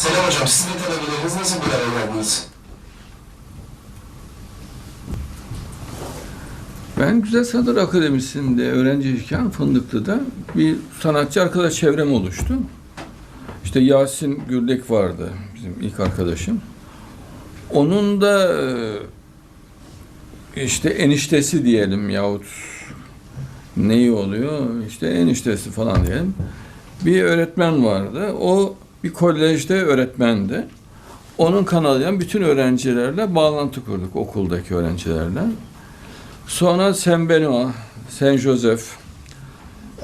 Selam hocam, siz ve talebeleriniz nasıl bir araya geldiniz? Ben Güzel Sanatlar Akademisi'nde öğrenciyken Fındıklı'da bir sanatçı arkadaş çevrem oluştu. İşte Yasin Gürdek vardı bizim ilk arkadaşım. Onun da e, işte eniştesi diyelim yahut neyi oluyor işte eniştesi falan diyelim. Bir öğretmen vardı. O bir kolejde öğretmendi. Onun kanalıyla bütün öğrencilerle bağlantı kurduk okuldaki öğrencilerle. Sonra Saint Benoît, Saint Joseph,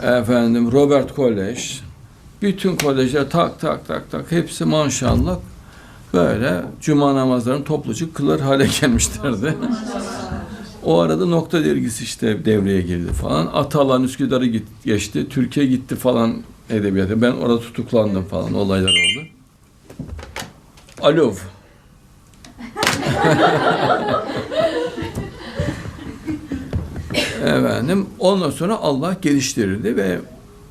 efendim Robert Kolej, bütün kolejler tak tak tak tak hepsi maşallah böyle cuma namazlarını topluca kılar hale gelmişlerdi. O arada nokta dergisi işte devreye girdi falan. Atalan Üsküdar'ı git, geçti, Türkiye gitti falan edebiyata. Ben orada tutuklandım falan olaylar oldu. Alov. Efendim ondan sonra Allah geliştirirdi ve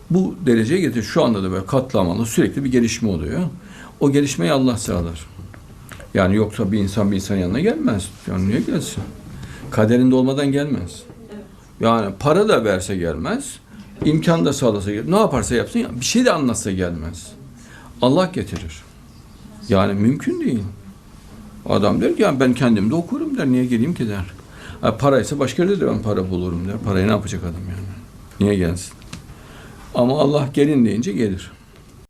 bu dereceye getirdi. Şu anda da böyle katlamalı sürekli bir gelişme oluyor. O gelişmeyi Allah sağlar. Yani yoksa bir insan bir insan yanına gelmez. Yani niye gelsin? Kaderinde olmadan gelmez. Yani para da verse gelmez. imkan da sağlasa gelmez. Ne yaparsa yapsın ya, bir şey de anlatsa gelmez. Allah getirir. Yani mümkün değil. Adam der ki ya ben kendim de okurum der. Niye geleyim ki der. Ha, paraysa başka yerde de ben para bulurum der. Parayı ne yapacak adam yani? Niye gelsin? Ama Allah gelin deyince gelir.